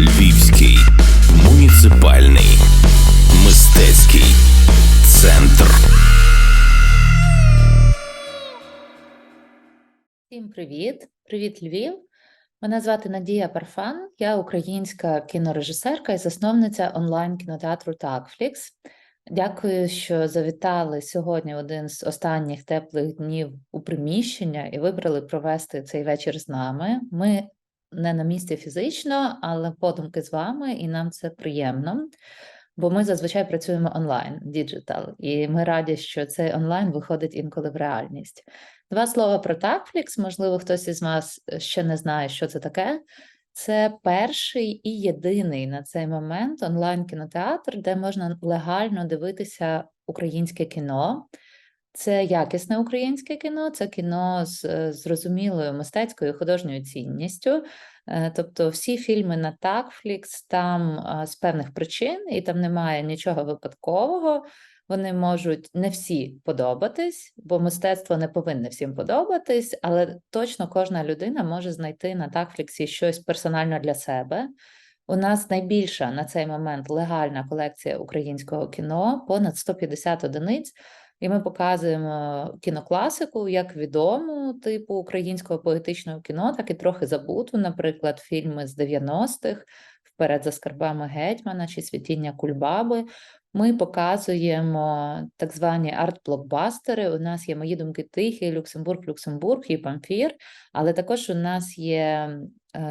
Львівський муніципальний мистецький центр. Всім привіт! Привіт, Львів! Мене звати Надія Парфан, я українська кінорежисерка і засновниця онлайн-кінотеатру Такфлікс. Дякую, що завітали сьогодні один з останніх теплих днів у приміщення і вибрали провести цей вечір з нами. Ми не на місці фізично, але подумки з вами, і нам це приємно, бо ми зазвичай працюємо онлайн, діджитал, і ми раді, що цей онлайн виходить інколи в реальність. Два слова про Такфлікс. Можливо, хтось із вас ще не знає, що це таке. Це перший і єдиний на цей момент онлайн-кінотеатр, де можна легально дивитися українське кіно. Це якісне українське кіно, це кіно з е, зрозумілою мистецькою художньою цінністю. Е, Тобто всі фільми на Takflix там е, з певних причин, і там немає нічого випадкового. Вони можуть не всі подобатись, бо мистецтво не повинне всім подобатись, але точно кожна людина може знайти на Такфліксі щось персонально для себе. У нас найбільша на цей момент легальна колекція українського кіно, понад 150 одиниць. І ми показуємо кінокласику як відому типу українського поетичного кіно, так і трохи забуту, наприклад, фільми з 90-х, вперед за скарбами гетьмана чи світіння Кульбаби. Ми показуємо так звані арт-блокбастери. У нас є мої думки тихі, Люксембург, Люксембург і Памфір, але також у нас є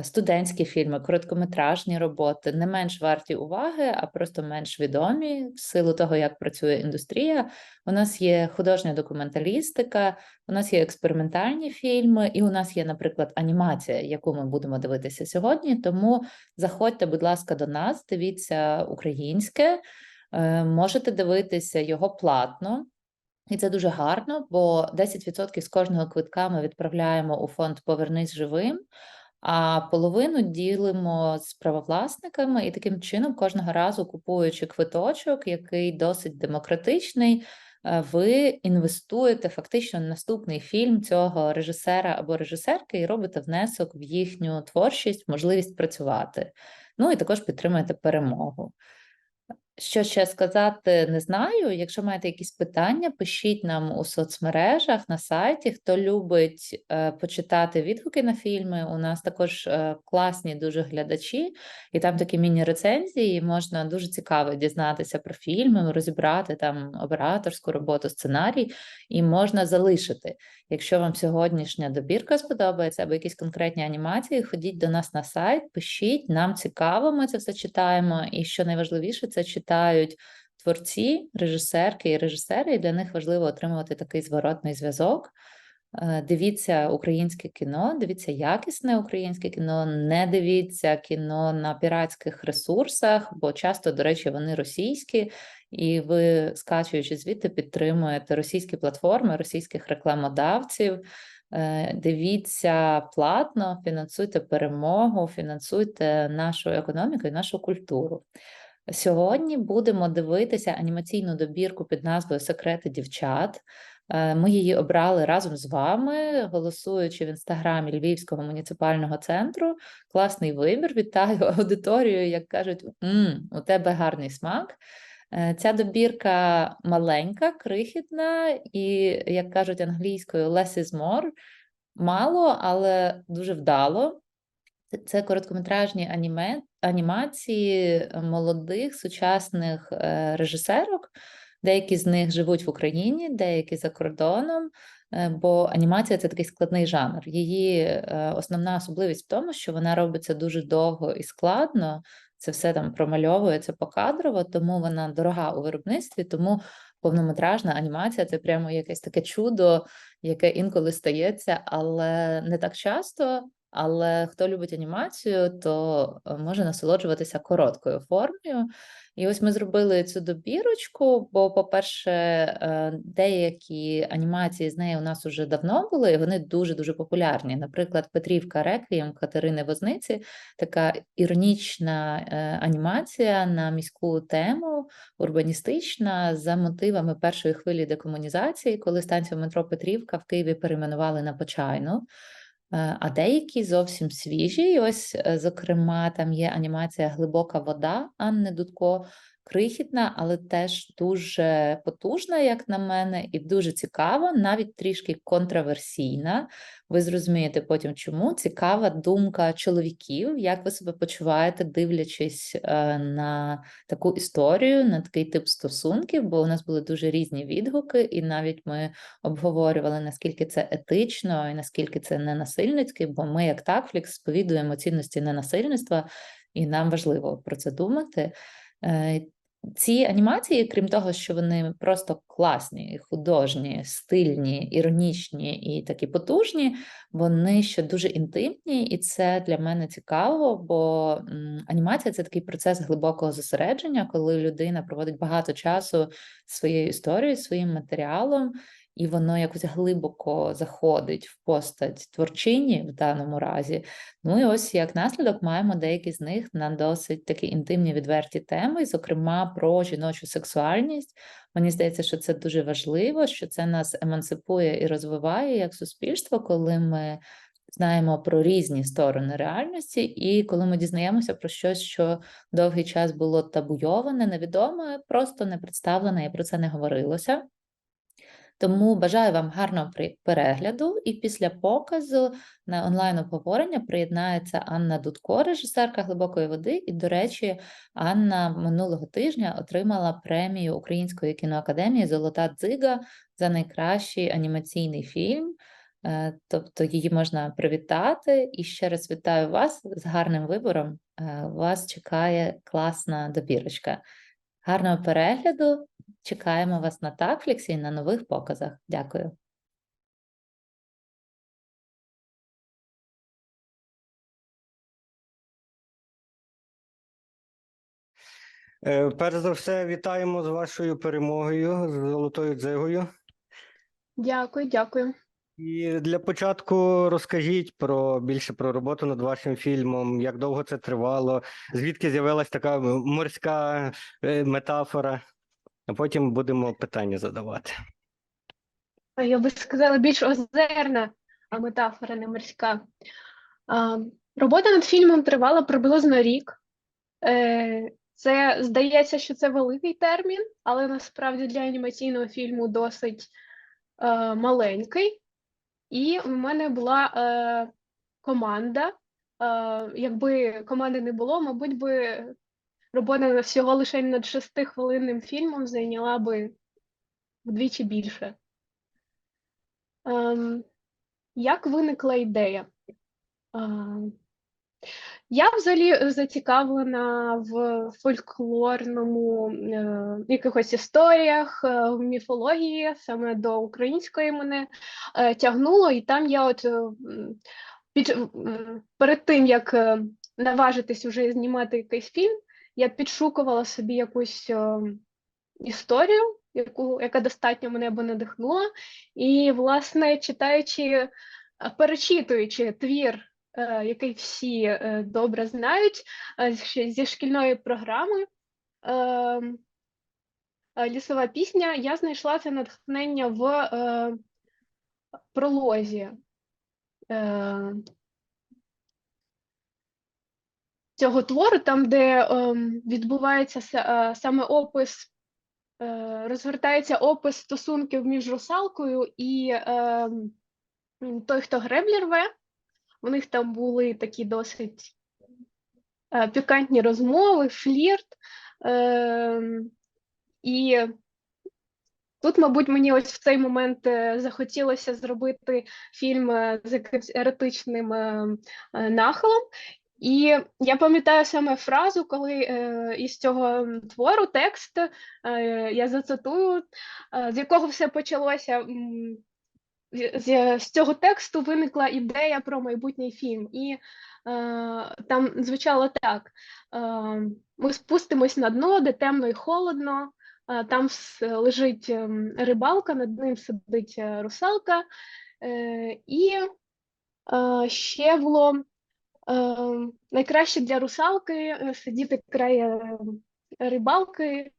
студентські фільми, короткометражні роботи, не менш варті уваги, а просто менш відомі в силу того, як працює індустрія. У нас є художня документалістика, у нас є експериментальні фільми, і у нас є, наприклад, анімація, яку ми будемо дивитися сьогодні. Тому заходьте, будь ласка, до нас, дивіться українське. Е, можете дивитися його платно, і це дуже гарно, бо 10% з кожного квитка ми відправляємо у фонд Повернись живим, а половину ділимо з правовласниками, і таким чином, кожного разу купуючи квиточок, який досить демократичний. е, Ви інвестуєте фактично наступний фільм цього режисера або режисерки і робите внесок в їхню творчість, можливість працювати. Ну і також підтримуєте перемогу. Що ще сказати, не знаю. Якщо маєте якісь питання, пишіть нам у соцмережах на сайті. Хто любить е, почитати відгуки на фільми, у нас також е, класні дуже глядачі, і там такі міні-рецензії. Можна дуже цікаво дізнатися про фільми, розібрати там операторську роботу, сценарій, і можна залишити. Якщо вам сьогоднішня добірка сподобається або якісь конкретні анімації, ходіть до нас на сайт, пишіть, нам цікаво, ми це все читаємо. І що найважливіше, це читають творці, режисерки і режисери, і для них важливо отримувати такий зворотний зв'язок. Е, Дивіться українське кіно, дивіться якісне українське кіно, не дивіться кіно на піратських ресурсах, бо часто, до речі, вони російські, і ви, скачуючи звідти, підтримуєте російські платформи, російських рекламодавців. Е, Дивіться платно, фінансуйте перемогу, фінансуйте нашу економіку і нашу культуру. Сьогодні будемо дивитися анімаційну добірку під назвою Секрети дівчат. Е, Ми її обрали разом з вами, голосуючи в інстаграмі Львівського муніципального центру. Класний вибір. Вітаю аудиторію, як кажуть, «М, у тебе гарний смак. Е, Ця добірка маленька, крихітна, і, як кажуть англійською, less is more. Мало, але дуже вдало. Це- короткометражні аніме, анімації е, молодих сучасних е, режисерок. Деякі з них живуть в Україні, деякі за кордоном, е, бо анімація це такий складний жанр. Її основна особливість в тому, що вона робиться дуже довго і складно. Це все там промальовується покадрово, тому вона дорога у виробництві, тому повнометражна анімація це прямо якесь таке чудо, яке інколи стається, але не так часто. Але хто любить анімацію, то е, може насолоджуватися короткою формою. І ось ми зробили цю добірочку, бо, по-перше, е, деякі анімації з неї у нас уже давно були, і вони дуже-дуже популярні. Наприклад, Петрівка Реквієм Катерини Возниці, така іронічна е, анімація на міську тему, урбаністична, за мотивами першої хвилі декомунізації, коли станцію метро Петрівка в Києві перейменували на Почайну. Е, А деякі зовсім свіжі. І ось, е, зокрема, там є анімація Глибока вода Анни Дудко, крихітна, але теж дуже потужна, як на мене, і дуже цікава, навіть трішки контраверсійна. Ви зрозумієте потім, чому цікава думка чоловіків, як ви себе почуваєте, дивлячись е, на таку історію, на такий тип стосунків, бо у нас були дуже різні відгуки, і навіть ми обговорювали, наскільки це етично і наскільки це ненасильницьке, бо ми, як Такфлікс, сповідуємо цінності ненасильництва, і нам важливо про це думати. Ці анімації, крім того, що вони просто класні, художні, стильні, іронічні і такі потужні, вони ще дуже інтимні, і це для мене цікаво, бо анімація це такий процес глибокого зосередження, коли людина проводить багато часу своєю історією, своїм матеріалом, і воно якось глибоко заходить в постать творчині в даному разі. Ну і ось як наслідок маємо деякі з них на досить такі інтимні відверті теми, зокрема про жіночу сексуальність. Мені здається, що це дуже важливо, що це нас емансипує і розвиває як суспільство, коли ми знаємо про різні сторони реальності, і коли ми дізнаємося про щось, що довгий час було табуйоване, невідоме, просто не представлене, і про це не говорилося. Тому бажаю вам гарного перегляду. І після показу на онлайн обговорення приєднається Анна Дудко, режисерка глибокої води. І, до речі, Анна минулого тижня отримала премію Української кіноакадемії Золота дзига за найкращий анімаційний фільм. Е, Тобто її можна привітати. І ще раз вітаю вас з гарним вибором. Е, Вас чекає класна добірочка. Гарного перегляду! Чекаємо вас на Такфліксі і на нових показах. Дякую. Е, Перш за все, вітаємо з вашою перемогою, з золотою дзигою. Дякую, дякую. І для початку розкажіть про більше про роботу над вашим фільмом, як довго це тривало, звідки з'явилась така морська е, метафора, а потім будемо питання задавати. Я би сказала більш озерна, а метафора не морська. Робота над фільмом тривала приблизно рік. Е, Це здається, що це великий термін, але насправді для анімаційного фільму досить е, маленький. І в мене була е, команда. Якби команди не було, мабуть, би робота всього лише над шестихвилинним фільмом зайняла би вдвічі більше. Ем, як виникла ідея? Ем, я взагалі зацікавлена в фольклорному е, якихось історіях, е, в міфології, саме до української мене е, тягнуло, і там я от е, під, м, перед тим, як е, наважитись уже знімати якийсь фільм, я підшукувала собі якусь е, історію, яку, яка достатньо мене би надихнула. І, власне, читаючи, е, перечитуючи твір, е, який всі е, добре знають, е, зі шкільної програми е, е, Лісова пісня, я знайшла це натхнення в е, пролозі. Е, Цього твору, там, де ем, відбувається е, саме опис е, розгортається опис стосунків між русалкою і е, той, хто греблі рве. У них там були такі досить е, пікантні розмови, флірт. Е, і тут, мабуть, мені ось в цей момент е, захотілося зробити фільм е, з якимось еретичним е, е, нахилом. І я пам'ятаю саме фразу, коли е, із цього твору текст е, я зацитую, е, з якого все почалося. з- з, цього тексту виникла ідея про майбутній фільм, і е, там звучало так: е, ми спустимось на дно, де темно і холодно. е, Там лежить рибалка, над ним сидить е, русалка. е, І е, ще було Ем, найкраще для русалки е, сидіти крає е, рибалки.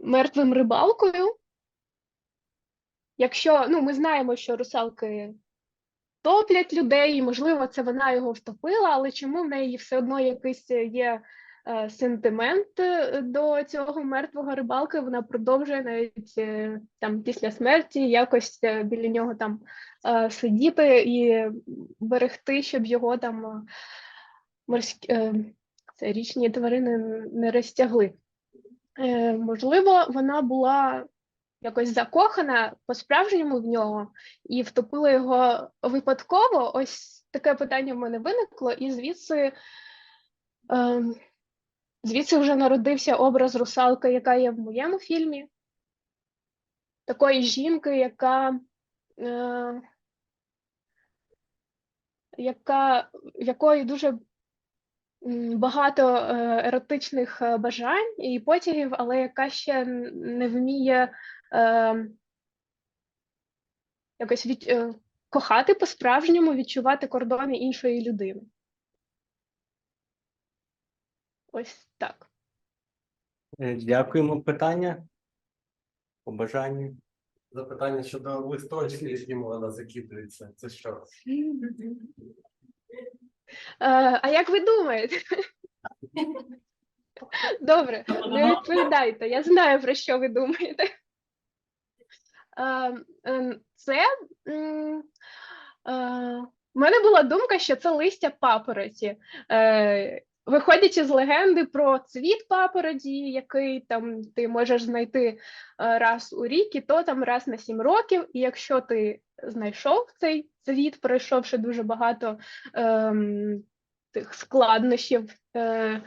Мертвим рибалкою. Якщо ну, ми знаємо, що русалки топлять людей, і, можливо, це вона його втопила, але чому в неї все одно якийсь є е, сентимент е, до цього мертвого рибалки? Вона продовжує навіть е, там після смерті якось е, біля нього там е, сидіти і берегти, щоб його там е, морські е, це річні тварини не розтягли. Е, можливо, вона була якось закохана по-справжньому в нього і втопила його випадково. Ось таке питання в мене виникло, і звідси, е, звідси вже народився образ русалки, яка є в моєму фільмі. Такої жінки, яка, е, яка якої дуже багато е, еротичних е, бажань і потягів, але яка ще не вміє е, якось від, е, кохати по-справжньому, відчувати кордони іншої людини. Ось так. Е, Дякуємо. Питання? Побажання? Запитання щодо листочки, яким вона закидується. Це що? Е, а як ви думаєте? Добре, не відповідайте. Я знаю, про що ви думаєте. Е, е, Це е, в мене була думка, що це листя папороті. Виходячи з легенди про цвіт папороті, який там ти можеш знайти раз у рік, і то там раз на сім років. І якщо ти знайшов цей цвіт, пройшовши дуже багато ем, тих складнощів, е,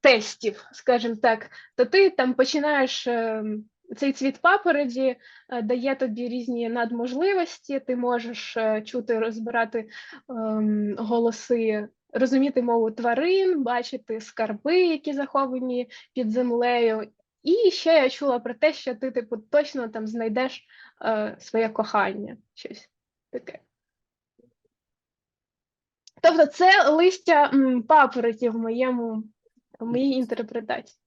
тестів, скажімо так, то ти там починаєш ем, цей цвіт папороді е, дає тобі різні надможливості, ти можеш е, чути, розбирати ем, голоси, розуміти мову тварин, бачити скарби, які заховані під землею. І ще я чула про те, що ти, типу, точно там знайдеш е, своє кохання, щось таке. Тобто це листя папороті в моєму в моїй інтерпретації.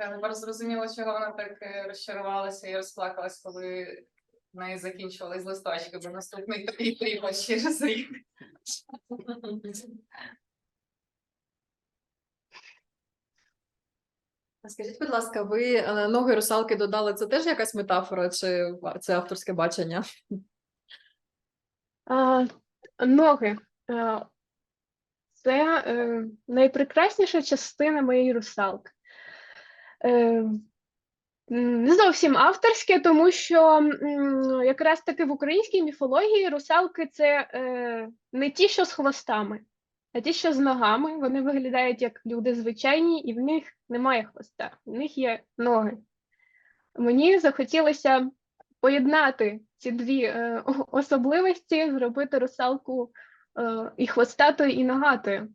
Тепер зрозуміло, чого вона так е, розчарувалася і розплакалась, коли в неї закінчувались листочки, бо наступний тобі прийде через рік. Скажіть, будь ласка, ви е, ноги русалки додали, це теж якась метафора, чи це авторське бачення? А, ноги. Е, Це е, найпрекрасніша частина моєї русалки. Е, Не зовсім авторське, тому що якраз таки в українській міфології русалки це е, не ті, що з хвостами, а ті, що з ногами. Вони виглядають як люди звичайні, і в них немає хвоста, в них є ноги. Мені захотілося поєднати ці дві е, особливості, зробити русалку і хвостатою, і ногатою.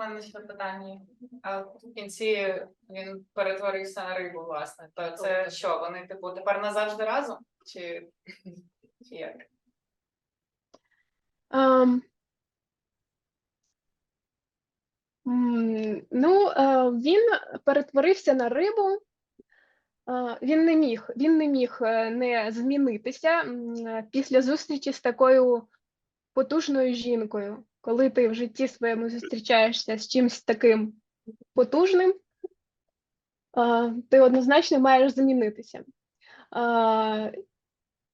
Мене ще питання. А в кінці він перетворився на рибу, власне. То це що? Вони, типу, тепер назавжди разом? Чи, чи як? М, Ну, е, він перетворився на рибу. Е, Він не міг, він не міг е, не змінитися після зустрічі з такою потужною жінкою. Коли ти в житті своєму зустрічаєшся з чимось таким потужним, ти однозначно маєш змінитися. Е,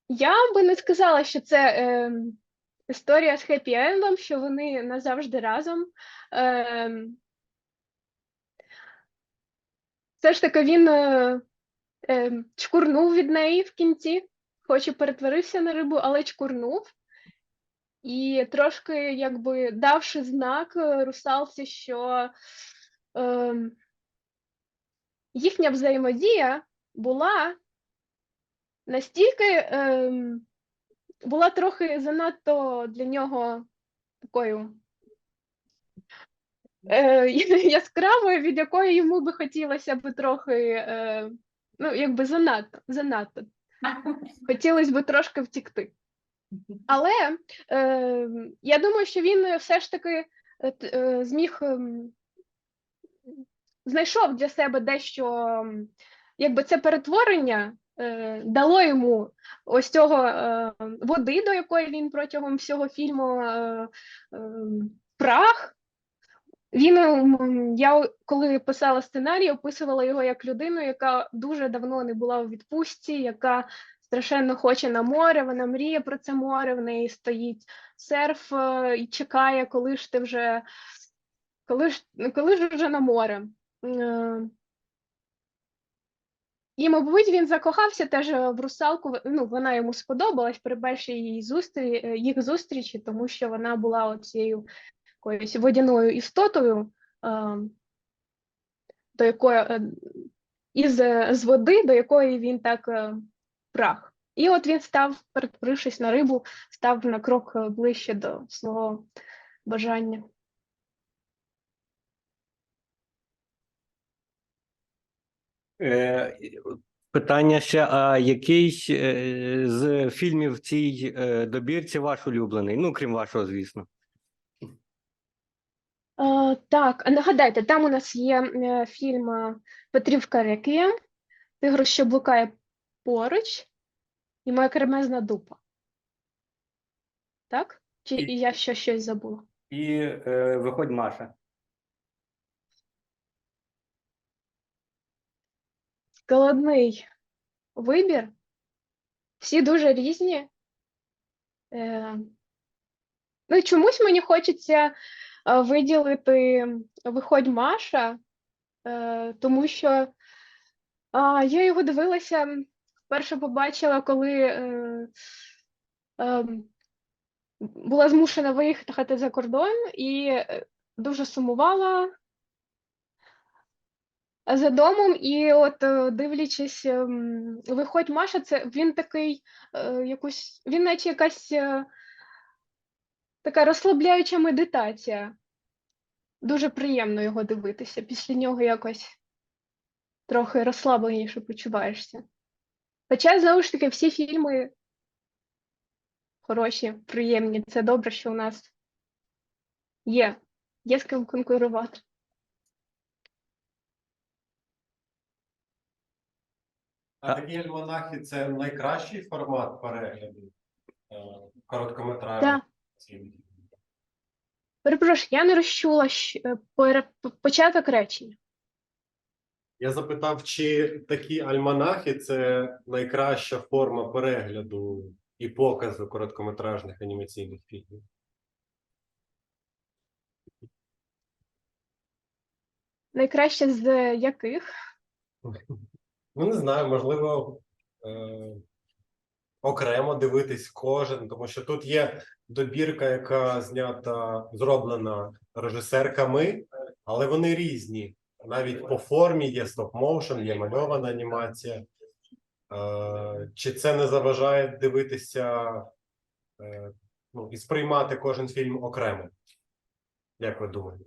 Я би не сказала, що це ем, історія з хеппі-ендом, що вони назавжди разом. Ем, Все ж таки він е, ем, чкурнув від неї в кінці, хоч і перетворився на рибу, але чкурнув. І трошки, якби давши знак е, русалці, що ем, їхня взаємодія була настільки ем, була трохи занадто для нього такою е, яскравою, від якої йому би хотілося б трохи, е, ну, якби занадто, занадто. Хотілося б трошки втікти. Але е, я думаю, що він все ж таки е, е, зміг ем, знайшов для себе дещо, якби це перетворення е, дало йому ось цього е, води, до якої він протягом всього фільму е, е, праг. Він я коли писала сценарій, описувала його як людину, яка дуже давно не була у відпустці, яка страшенно хоче на море, вона мріє про це море, в неї стоїть серф е, і чекає, коли ж ти вже коли ж, коли ж вже на море. Е, І, мабуть, він закохався теж в русалку. Ну, вона йому сподобалась при першій її зустрі... е, їх зустрічі, тому що вона була оцією якоюсь водяною істотою, до якої із з води, до якої він так праг. І от він став, перетворившись на рибу, став на крок е, ближче до свого бажання. Е, Питання ще: а який е, з фільмів в цій добірці ваш улюблений? Ну, крім вашого, звісно. Е, так, нагадайте, там у нас є фільм Петрівка Реквієм, Тигр, що блукає поруч, і моя кремезна дупа. Так? Чи І- я ще щось забула? І е, виходь Маша. Складний вибір. Всі дуже різні. Е, ну, чомусь мені хочеться е, виділити Виходь Маша, е, тому що я його дивилася, вперше побачила, коли е, е, була змушена виїхати за кордон і е, дуже сумувала за домом, і от е, дивлячись, ем, виходь Маша, це він такий е, якусь, він наче якась е, така розслабляюча медитація. Дуже приємно його дивитися. Після нього якось трохи розслабленіше почуваєшся. Хоча, знову ж таки, всі фільми хороші, приємні. Це добре, що у нас є. Є з ким конкурувати. А такі альманахи це найкращий формат перегляду е, короткометражних фільмів? Перепрошую, я не розчула щ- е, початок речення. Я запитав, чи такі альманахи це найкраща форма перегляду і показу короткометражних анімаційних фільмів. Найкраще з яких? Ну, не знаю, можливо, е, окремо дивитись кожен, тому що тут є добірка, яка знята, зроблена режисерками, але вони різні. Навіть по формі є стоп-моушен, є мальована анімація. Е, чи це не заважає дивитися е, ну, і сприймати кожен фільм окремо? Як ви думаєте?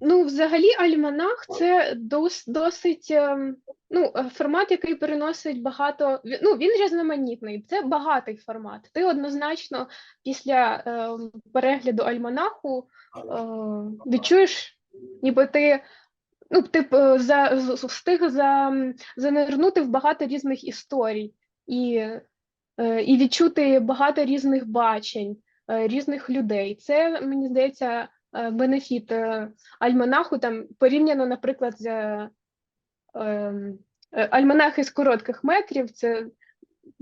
Ну, взагалі, альманах це дос, досить ем, ну, е, формат, який переносить багато. Ну, він різноманітний. Це багатий формат. Ти однозначно після ем, перегляду альманаху е, відчуєш, ніби ти. Ну, ти е, за, встиг за, занирнути в багато різних історій і, е, і відчути багато різних бачень, е, різних людей. Це, мені здається, е, бенефіт е, альманаху там порівняно, наприклад, з е, ем, е, альманахи з коротких метрів, це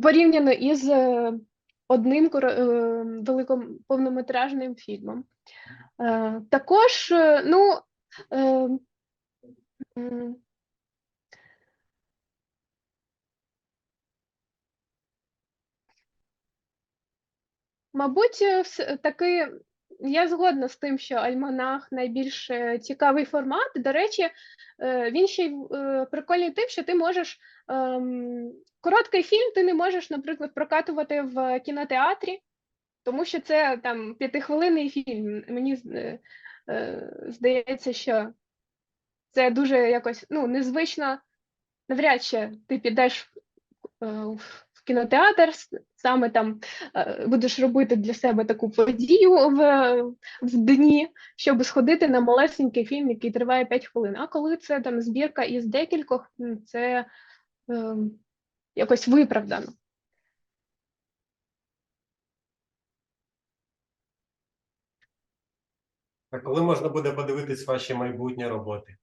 порівняно із е, одним е, великим повнометражним фільмом. Е, Також, е, ну, е, Мабуть, е, таки я згодна з тим, що альманах найбільш е, цікавий формат. До речі, е, він ще й е, прикольний тим, що ти можеш ем, короткий фільм, ти не можеш, наприклад, прокатувати в кінотеатрі, тому що це там п'ятихвилинний фільм. Мені здається, що це дуже якось ну, незвично. Навряд чи ти підеш в кінотеатр, саме там е, будеш робити для себе таку подію в, в дні, щоб сходити на малесенький фільм, який триває 5 хвилин. А коли це там збірка із декількох, це е, якось виправдано. А коли можна буде подивитись ваші майбутні роботи?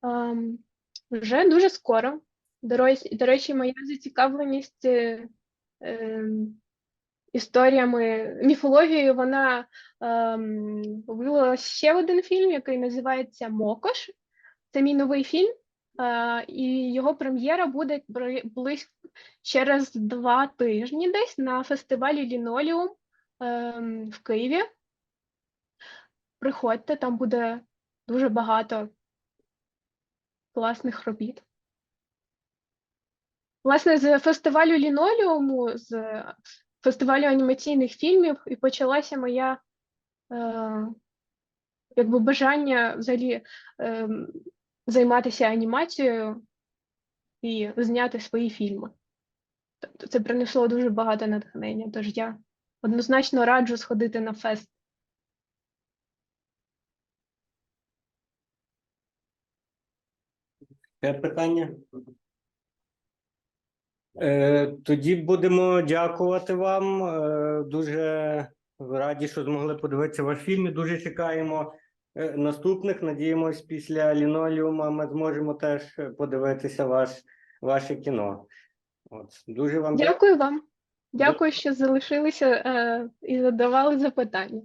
Ам, Вже дуже скоро. До речі, моя зацікавленість е, ем, історіями, міфологією, вона ем, вилила ще один фільм, який називається Мокош. Це мій новий фільм, е, і його прем'єра буде близько через два тижні десь на фестивалі Ліноліум ем, в Києві. Приходьте, там буде дуже багато класних робіт. Власне, з фестивалю лінолеуму, з фестивалю анімаційних фільмів, і почалася моя е, якби бажання взагалі е, займатися анімацією і зняти свої фільми. Тобто це принесло дуже багато натхнення. Тож я однозначно раджу сходити на фест. Питання? Е, тоді будемо дякувати вам. Е, дуже раді, що змогли подивитися ваш фільм. Дуже чекаємо е, наступних. Надіємось, після лінолеума ми зможемо теж подивитися ваш, ваше кіно. От. Дуже вам. Дякую вам. Дякую, що залишилися е, і задавали запитання.